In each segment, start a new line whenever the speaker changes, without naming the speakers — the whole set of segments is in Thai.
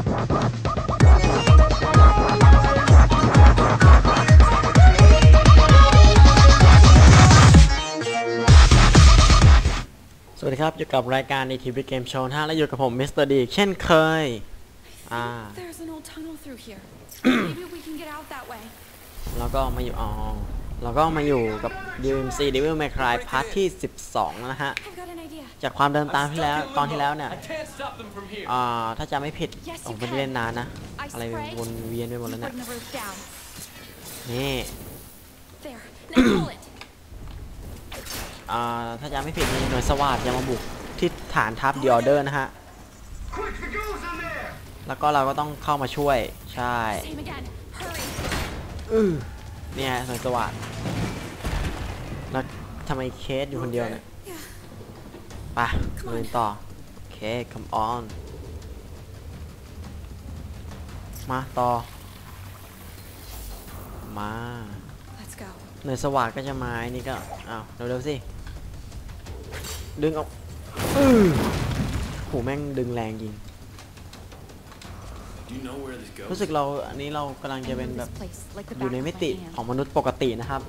สวัสดีครับ อยู่กับรายการ n t v Game Show นะฮะและอยู่กับผมมิสเตอร์ดีเช่นเคย อ่า
There's an old tunnel through here. Maybe we can get out that way.
แล้วก็มาอยู่อ๋อ เราก็มาอยู่กับ DMC Devil May Cry Part ที่ 12 นะฮะ
I've got an idea.
จากความเดินตามที่แล้วตอนที่แล้วเนี่ย
I can't stop them from here.
อ่าถ้าจะไม่ผิด
Yes,
ผม
you
ไม่ได้เล่นนานนะ
I
อะไร
spray.
วนเวียนไปหมดแล้ว
Keep
เนี่ย
putting the roof down.
นี่
There. Now pull it.
อ่าถ้าจะไม่ผิดมีหน่วยสวาดจะมาบุกที่ฐานทัพ The Order นะฮะ
Quick, the ghouls in there!
แล้วก็เราก็ต้องเข้ามาช่วย ใช่
Same again. Hurry.
อือเนี่ยหน่วยสวาดแล้วทำไมเคสอยู่คนเดียวเนี่ย
Yeah.
ไปเดินต่อโอเค come on มาต่อ มา
Let's go.
หน่วยสว่างก็จะมาไอ้นี่ก็อ้าวเร็วๆสิ ดึงออกอือโหแม่งดึงแรงจริง รู้สึกเราอันนี้เรากำลังจะเป็นแบบ
This place, like the
อยู่ใน
back
มิ
of
ติ
my hand.
ของมนุษย์ปกตินะครับ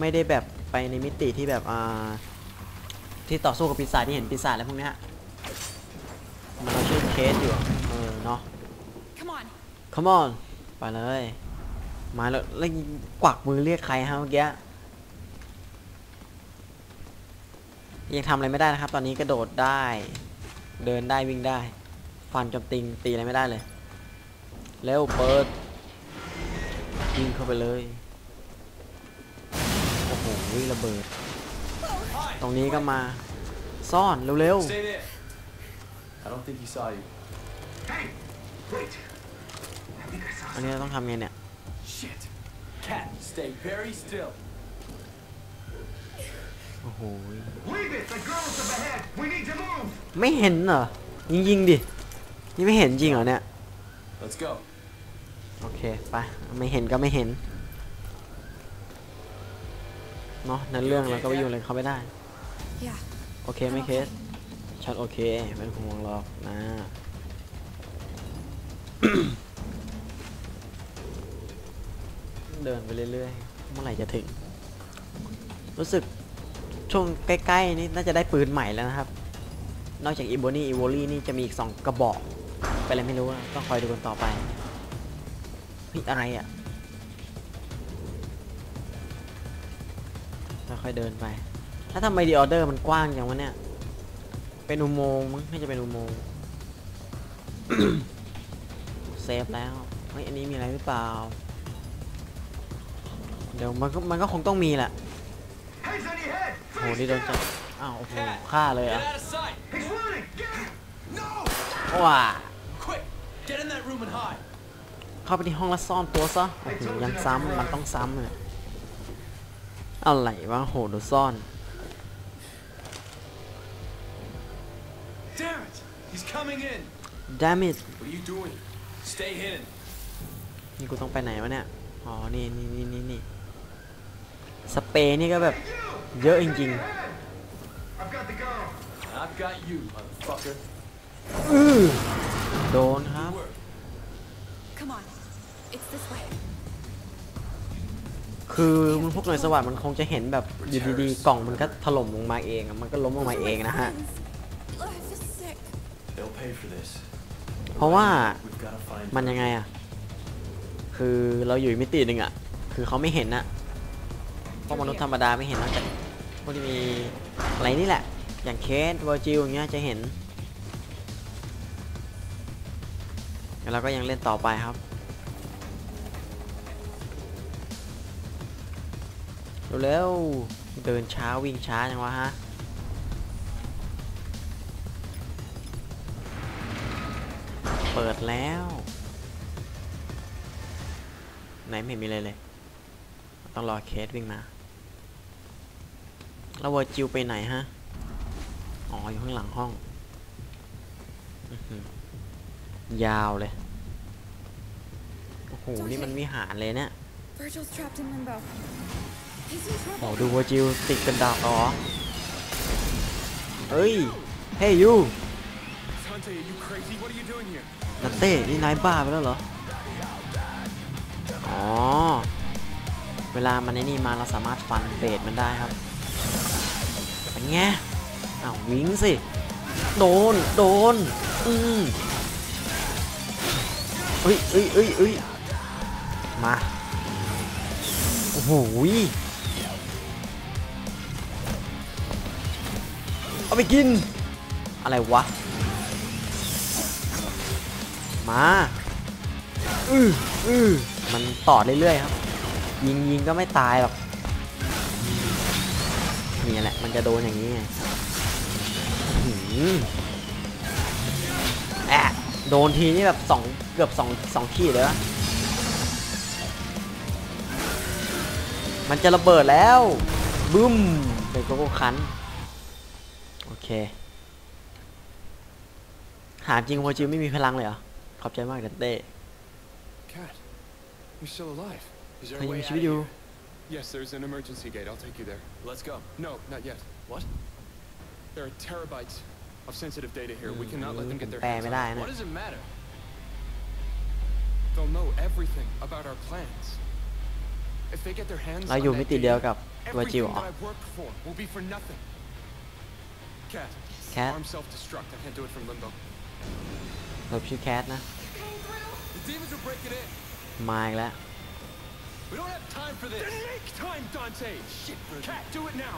ไม่ได้แบบไปในมิติที่แบบอ่าที่ต่อสู้กับปีศาจที่เห็นปีศาจอะไรพวกเนี้ยมันเราช่วยเคสอยู่อะเออเนาะ
Come on.
come on ไปเลย มาแล้วแล้วกวักมือเรียกใครฮะเมื่อกี้ยังทำอะไรไม่ได้นะครับ ตอนนี้กระโดดได้ เดินได้วิ่งได้ ฟันจมติงตีอะไรไม่ได้เลยเร็วเปิดยิงเข้าไปเลย โอ้โหระเบิด ตรงนี้ก็มา ซ่อนเร็ว
Stay there. I don't think he saw you.
Hey! Wait! I think I saw
ๆอันนี้เราต้องทำไงเนี่ย
Shit. Cat, stay very still.
โอ้โห
Leave it! The girls up ahead! We need to move!
ไม่เห็นเหรอ ยิงยิงๆดิ นี่ไม่เห็นจริงเหรอเนี่ย
Let's go.
โอเคไปไม่เห็นก็ไม่เห็นเนาะในเรื่องเราก็ไปยุ่งอะไรเขาไม่ได้
Yeah.
โอเคไหม่เคสฉันโอเคไม่ต้องห่วงหรอกนะเดินไปเรื่อยๆ เมื่อไหร่จะถึง รู้สึกช่วงใกล้ๆ นี้น่าจะได้ปืนใหม่แล้วนะครับ นอกจากอีโบนี่อีโวลี่นี่จะมีอีกสองกระบอก ไปอะไรไม่รู้นะต้องคอยดูกันต่อไปเฮ้ยอะไรอะค่อยๆเดินไป ถ้าทำไมดีออเดอร์มันกว้างอย่างวะเนี่ย เป็นอุโมงค์มั้งน่าจะเป็นอุโมงค์เซฟแล้ว เฮ้ย อันนี้มีอะไรหรือเปล่า เดี๋ยวมันก็มันก็คงต้องมีแหละ
Heads on your head!
โหนี่โดนจับ อ้าว โอ้โห ฆ่าเลย
Get
เหรอะ
out of
เข้าไปที่ห้องแล้วซ่อนตัวซะโอ้โหยังซ้ำมันต้องซ้ำเลยอะไรวะโหดูซ่อน
Damn it. He's coming in.
damn it
What are you doing? Stay hidden.
นี่กูต้องไปไหนวะเนี่ย อ๋อ นี่นี่นี่นี่นี่สเปรย์นี่ก็แบบเยอะจริง
I've got the girl!
I've got you, motherfucker.
ๆอื้อโดนครับ
Work.
Come on. It's this way.
คือมันพวกหน่วยสวัสดมันคงจะเห็นแบบอยู่ดีๆกล่องมันก็ถล่มลงมาเองอะมันก็ล้มลงมาเองนะฮะ
Oh, I feel sick.
They'll pay for this.
เพราะว่า
We've got to find
มันยังไงอะคือเราอยู่อีกมิติหนึ่งอะคือเขาไม่เห็นอะพวกมนุษย์ธรรมดาไม่เห็นนอกจากพวกที่มีอะไรนี่แหละ อย่างเคสเวอร์จิลอย่างเงี้ยจะเห็น แล้วเราก็ยังเล่นต่อไปครับเร็วๆเดินช้าวิ่งช้าจังวะฮะเปิดแล้ว ไหนไม่มีเลยเลย ต้องรอเคสวิ่งมาแล้วเวอร์จิวไปไหนฮะ อ๋อ อยู่ข้างหลังห้องอือหือ ยาวเลย โอ้โห นี่มันวิหารเลยเนี่ย
Virgil's trapped in limbo. He's in
โอ้
trouble.
ดูเวอร์จิวติดกันดาบอ๋อเอ้ย เฮ้ยยู
It's on Dante, are you crazy? What are you doing here?
นัตเต้ นี่นายบ้าไปแล้วเหรอ อ๋อ เวลามันในนี่มาเราสามารถฟันเบสมันได้ครับ เป็นไงอ้าววิงสิ โดน โดน อืม เอ้ยเอ้ยเอ้ยเอ้ยมา โอ้โหเอาไปกิน อะไรวะ มาอืออือมันต่อเรื่อยๆครับ ยิงยิงก็ไม่ตายหรอก นี่แหละ มันจะโดนอย่างนี้ไงอื้อหือแอะ โดนทีนี่แบบสองเกือบสองสองขีดเลยวะมันจะระเบิดแล้วบึ้มเป็นโกโก้คันโอเคหาจริงโฮจิไม่มีพลังเลยเหรอ ขอบใจมากเดนเต้
Cat, you're still alive.
Is there
เขา
a
ยัง
way
มี
out
ชีวิต
of
อยู่
here?
Yes, there's an emergency gate. I'll take you there.
Let's go.
No, not yet.
What?
There are terabytes of sensitive data here. We cannot let them get their
แปล
hands
ไม่
on
ได้
it.
นะ
What does it matter?
They'll know everything about our plans. If they get their hands
เรา
on
อยู่
that
มิติเดียว
data,
กับตัวจิ๋ว
everything
เหรอ
that I've worked for will be for nothing. Cat,
Cat?
arm self-destruct. I can't do it from limbo.
หลบชื่อแคทนะ
The demons are breaking in.
มาอีกแล้ว
We don't have time for this.
Then make time, Dante. Shit, Cat, do it now.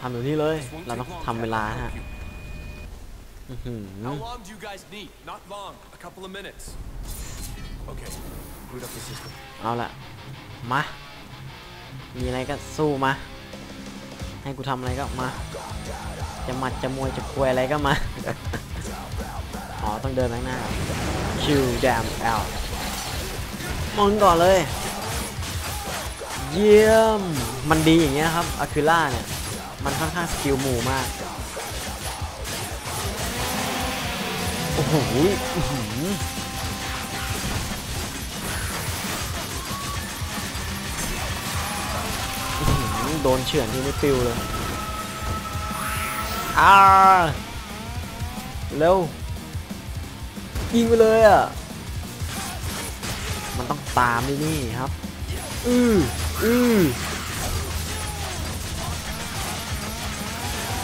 ทำอยู่นี่เลย
This won't
เรา
take
ต้อง
long,
ทำเว
Cat.
ลา
I'll
ฮะ
help you.
อื้อหือ
How long do you guys need? Not long. A couple of minutes. Okay. Boot up the system.
เอาละมา มีอะไรก็สู้มา ให้กูทำอะไรก็มา จะหมัดจะมวยจะควยอะไรก็มา อ๋อต้องเดินไปข้างหน้าคิวแดมแอลมึงก่อนเลย เยี่ยม มันดีอย่างเงี้ยครับอะคิล่าเนี่ย มันค่อนข้างสกิลหมู่มาก โอ้โหโดนเฉือนที่ไม่ปิวเลย อ่า เร็ว ยิงไปเลยอะ มันต้องตามนี่นี่ครับ อืออือ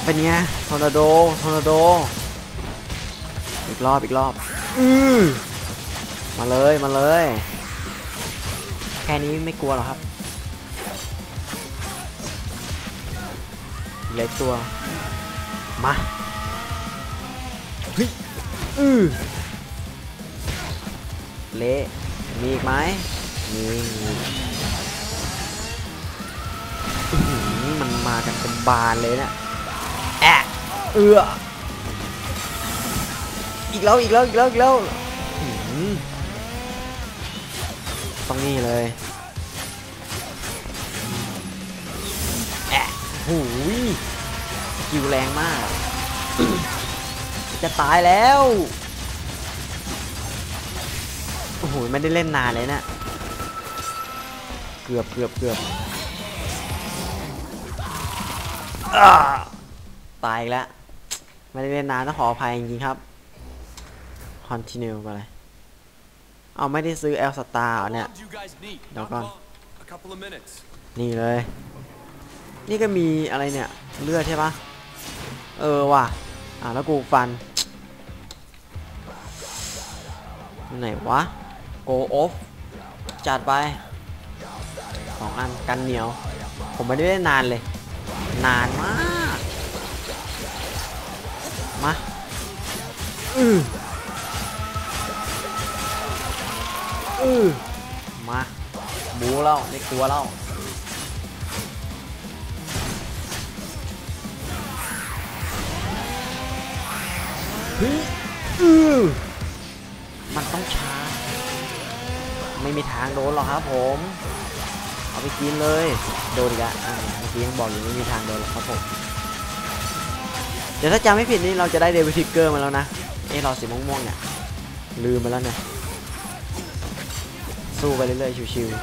เป็นไงทอร์นาโดทอร์นาโด อีกรอบอีกรอบ อือมาเลยมาเลย แค่นี้ไม่กลัวหรอกครับเล็กตัว มาเฮ้ยอือเละมีอีกไหมมีมีอื้อหือมันมากันเป็นบานเลยเนะแอะเอือ อีกแล้วอีกแล้วอีกแล้วอีกแล้วอื้อหือต้องนี่เลยแอะหูยสกิลแรงมาก จะตายแล้ว โอ้โหไม่ได้เล่นนานเลยเนะี่ยเกือบเกือบเกือบอ่าตายอีกแล้วไม่ได้เล่นนานต้องขออภัยจริงๆครับ continue ไปเลยเอาไม่ได้ซื้อ L Star เหรอ
How
เนี่ย
long do you guys need?
Đâu
Not
con.
long. A couple of minutes.
นี่เลย นี่ก็มีอะไรเนี่ย เลือดใช่ปะเออว่ะ อะแล้วกูฟันไหนวะ go off จัดไปสองอันกันเหนียว ผมไม่ได้เล่นนานเลย นานมาก มา อือ อือมาบูแล้วไม่กลัวแล้วเฮ้ยอือมันต้องช้า ไม่มีทางโดนหรอกครับผม เอาไปกินเลย โดนอีกแล้วอะเมื่อกี้ยังบอกอยู่ไม่มีทางโดนหรอกครับผม เดี๋ยวถ้าจำไม่ผิดนี่เราจะได้เดวิดทิกเกอร์มาแล้วนะ เอ้เราสีม่วงๆเนี่ย ลืมไปแล้วเนี่ย สู้ไปเรื่อยๆ ชิวๆ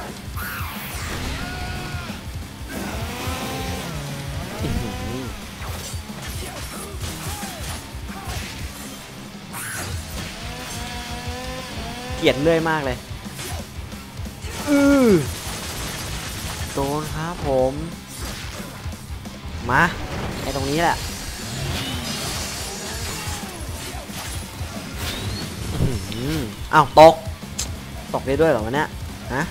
อื้อหือเกลียดเลื่อยมากเลย อือโดนครับผม มาไอตรงนี้แหละอื้ออ้าวตก ตกได้ด้วยเหรอวะเนี่ยฮะ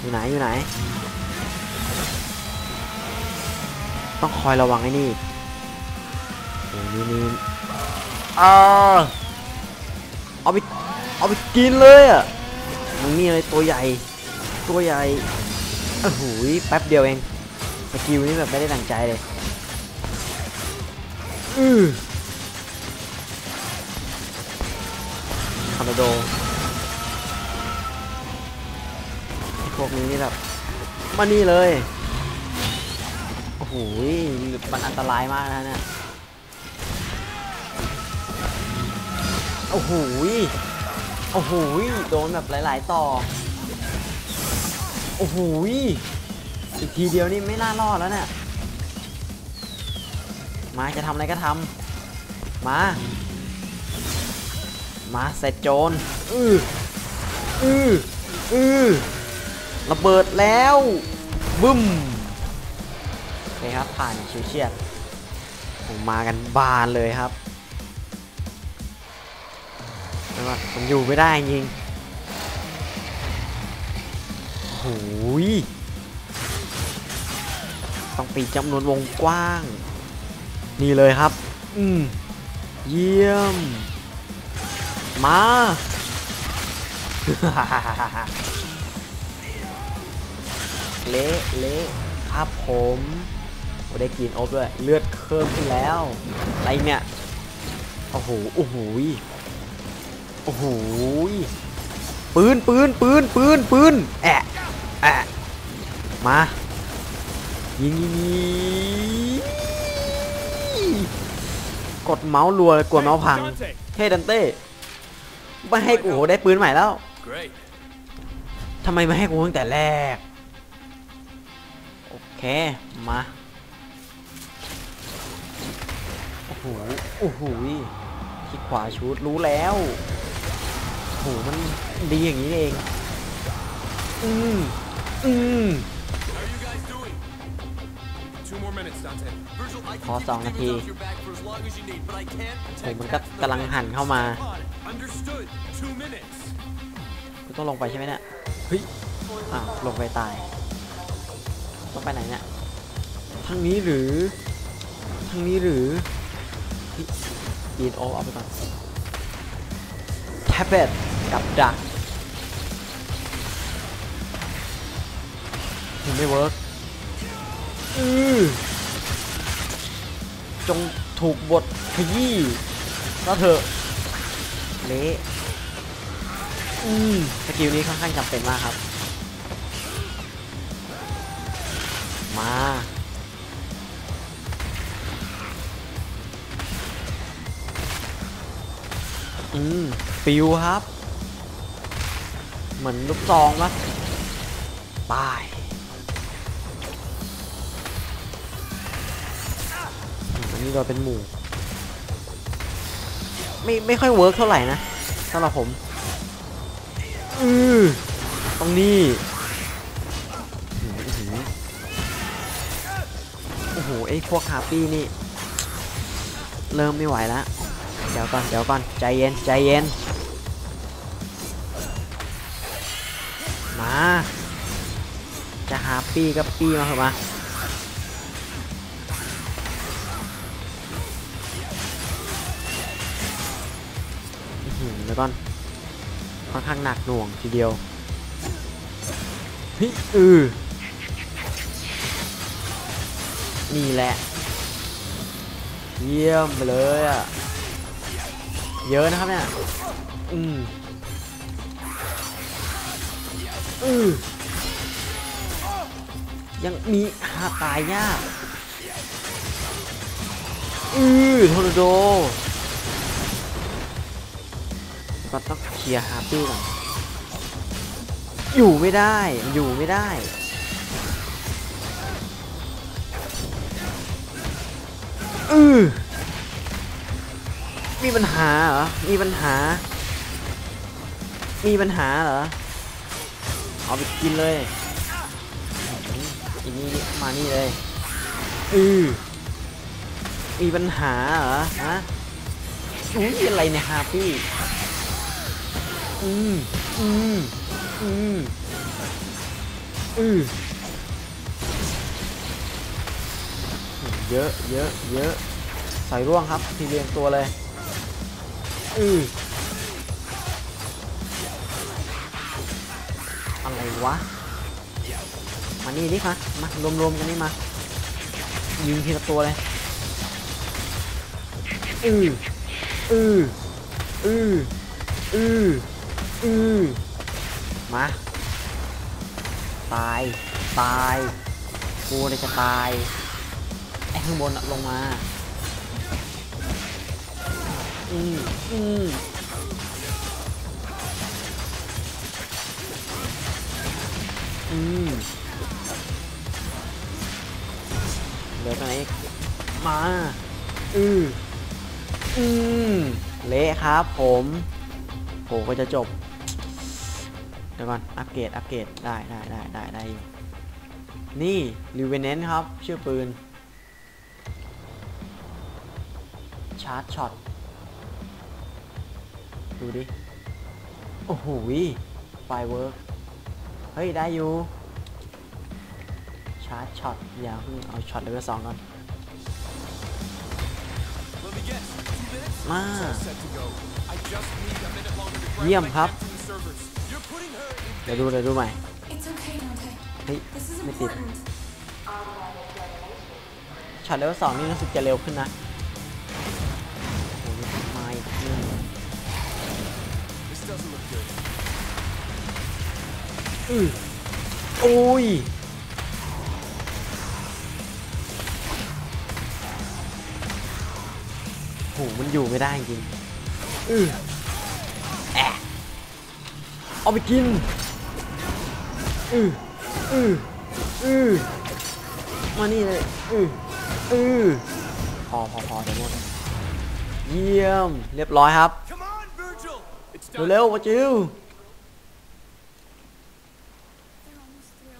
อยู่ไหนอยู่ไหน ต้องคอยระวังไอ้นี่โอ้นี่นี่อ่าเอาไปเอาไปกินเลยอะมึงนี่เลยตัวใหญ่ ตัวใหญ่โอ้โหแป๊บเดียวเองสกิลนี่แบบไม่ได้ดังใจเลยอือคอร์นาโด พวกนี้นี่แบบมานี่เลย โอ้โหมันอันตรายมากนะเนี่ย โอ้โหโอ้โหโดนแบบหลาย ๆ ต่อ โอ้โหอีกทีเดียวนี่ไม่น่ารอดแล้วเนี่ย มาจะทำอะไรก็ทำมา มาเสร็จโจรอืออืออือ ระเบิดแล้วบึ้มโอเคครับผ่านชิวเฉียดผมมากันบานเลยครับแล้วก็ผมอยู่ไม่ได้จริงโอ้ยต้องปีจำนวนวงกว้าง นี่เลยครับ อืม เยี่ยม มา เละเละครับผมโอ้ได้กินโอบด้วยเลือดเพิ่มขึ้นแล้วอะไรเนี่ยโอ้โหโอ้โหยโอ้โหยปืนปืนปืนปืนปืนแอะแอะมายิงยิงยิงกดเมาส์รัวเลยกดเมาส์พัง
Dante.
เฮ้ดันเต้ไม่ให้กูโอ้โหได้ปืนใหม่แล้ว
Great.
ทำไมไม่ให้กูตั้งแต่แรกโอ เค มา โอ้โห โอ้โหที่ขวาชูดรู้แล้ว โอ้โห มันดีอย่างนี้นี่เอง อืม อืม
How are you guys doing? Two more minutes, Dante. Virgil, I
ขอสองนาที
your bag for as long as you need, but I can't
โอ้มันก็กำลังหันเข้ามา
Understood. Two minutes.
กูต้องลงไปใช่ไหมเนี่ย เฮ้ยอ้าวลงไปตาย ต้องไปไหนเนี่ยทางนี้หรือทางนี้หรือยีนโอเอาไปก่อนแทบเล็ตกับดักมันไม่เวิร์กอือจงถูกบทขยี้ก็เถอะเละอืมสกิลนี้ค่อนข้างจำเป็นมากครับ มา อืม ปิวครับ เหมือนลูกซองปะตายอันนี้เราเป็นหมู่ ไม่ ไม่ค่อยเวิร์กเท่าไหร่นะสำหรับผม อือตรงนี้ อ้โหไอ้พวกฮาปี้นี่ เริ่มไม่ไหวแล้วเดี๋ยวก่อนเดี๋ยวก่อนใจเย็นใจเย็น มา จะฮาปี้ก็ปี้มาเถอะมาหือเดี๋ยวก่อนค่อนข้างหนักหน่วงทีเดียวเฮ้ยอือ นี่แหละ เยี่ยมไปเลยอะ เยอะนะครับเนี่ย อืมอือยังมีหาตายยากอือโทอร์นาโดก็ต้องเคลียร์ฮาร์ปี้ก่อนอยู่ไม่ได้ อยู่ไม่ได้ อือมีปัญหาเหรอ มีปัญหา มีปัญหาเหรอ เอาไปกินเลยอีนี่มานี่เลยอือมีปัญหาเหรอ ฮะอุ้ยอะไรเนี่ยฮาปี้อืมอืมอืมอือ เยอะเยอะเยอะใส่ร่วงครับ ทีเรียงตัวเลย อืออะไรวะ มานี่ดิมามารวมๆกันนี่มา ยิงทีละตัวเลย อืออืออืออืออือมา ตาย ตาย กูเลยจะตาย ข้างบนลงมา อืมอืมอืมเหลือตัวไหนอีกมา อืออืมเละครับผมโหก็จะจบเดี๋ยวก่อน อัปเกรด อัปเกรด ได้ได้ได้ได้ได้อยู่นี่ รีเวนเนนครับ ชื่อปืน ชาร์จช็อต ดูดิ โอ้โหไฟเวิร์กเฮ้ย ได้อยู่ ชาร์จช็อตอย่าเพิ่งเอาช็อตเลเวลสองก่อน
Let me guess. Two minutes?
มา
All set to go. I just need a minute longer to grab
เยี่ยม
my
ครับ
cam to the servers. You're putting her in
เดี๋ยวดูเดี๋ยวดูใหม่
It's okay, Dante.
เฮ้ย
This is
ไม่ติด
important.
ช็อตเลเวลสองนี่รู้สึกจะเร็วขึ้นนะ อือโอ้ยโหมันอยู่ไม่ได้จริงอือแอะเอาไปกินอืออืออือมานี่เลยอืออือพอพอพอเดี๋ยวหมดเยี่ยม เรียบร้อยครับ
Come on, Virgil! It's done.
เร็วๆมาจิว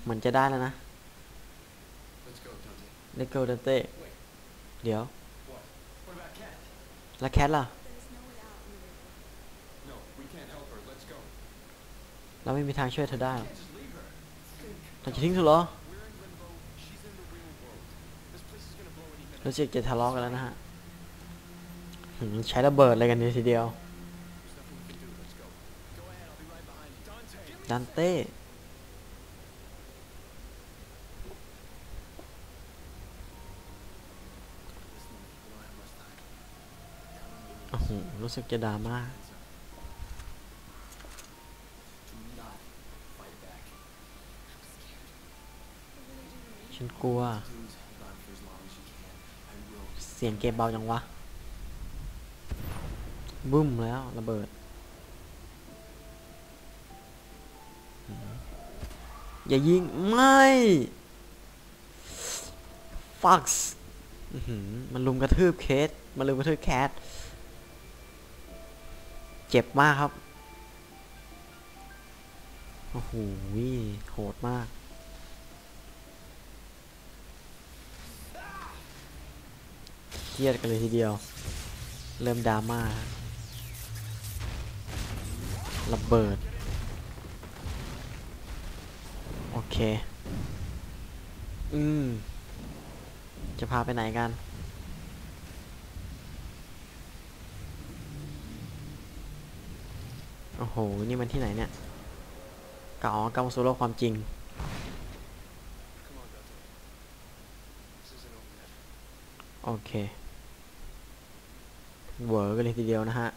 เหมือนจะได้แล้วนะ
Let's go, Dante.
เลโก้เดนเต้เดี๋ยว
What? What about Kat?
แล้วแคทล่ะ
There's no way out, Maria.
No, we can't help her. Let's go.
เราไม่มีทางช่วยเธอได้หรอก
Just leave her.
เราจะทิ้งเธอเหรอ
We're in limbo. She's in the real world. This place is gonna blow any minute.
รู้สึกจะทะเลาะกันแล้วนะฮะหืมใช้ระเบิดอะไรกันเนี่ยทีเดียว
There's nothing we can do. Let's go. Go ahead. I'll be right behind you. Dante.
ดันเต้
Listen, we don't have much time. Down on your knees.
โอ้โห รู้สึกจะดราม่าฉันกลัว เสียงเกมเบาจังวะ บึ้มแล้ว ระเบิด อย่ายิง ไม่ ฟักส์มันลุมกระทืบเคส มันลุมกระทืบแคท จ็บมากครับ โอ้โหโหดมาก เครียดกันเลยทีเดียว เริ่มดราม่าระเบิด โอเค อืม จะพาไปไหนกัน โอ้โห นี่มันที่ไหนเนี่ยเก่ากามสู่โลความจริง โอเคเวอร์กันเลยทีเดียวนะฮะ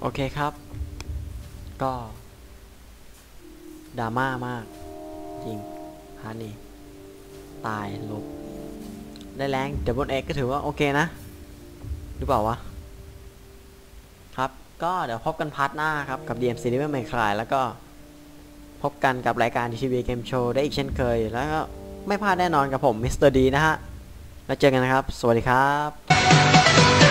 โอเคครับ ก็ดราม่ามาก จริงพานี้ตายลบ ได้แรงดับเบิลเอ็กก็ถือว่าโอเคนะ หรือเปล่าวะ ครับ ก็เดี๋ยวพบกันพาร์ทหน้าครับ กับ DMC Devil May Cry แล้วก็ พบกันกับรายการทีวีเกมโชว์ได้อีกเช่นเคย แล้วก็ไม่พลาดแน่นอนกับผมมิสเตอร์ดีนะฮะ แล้วเจอกันนะครับ สวัสดีครับ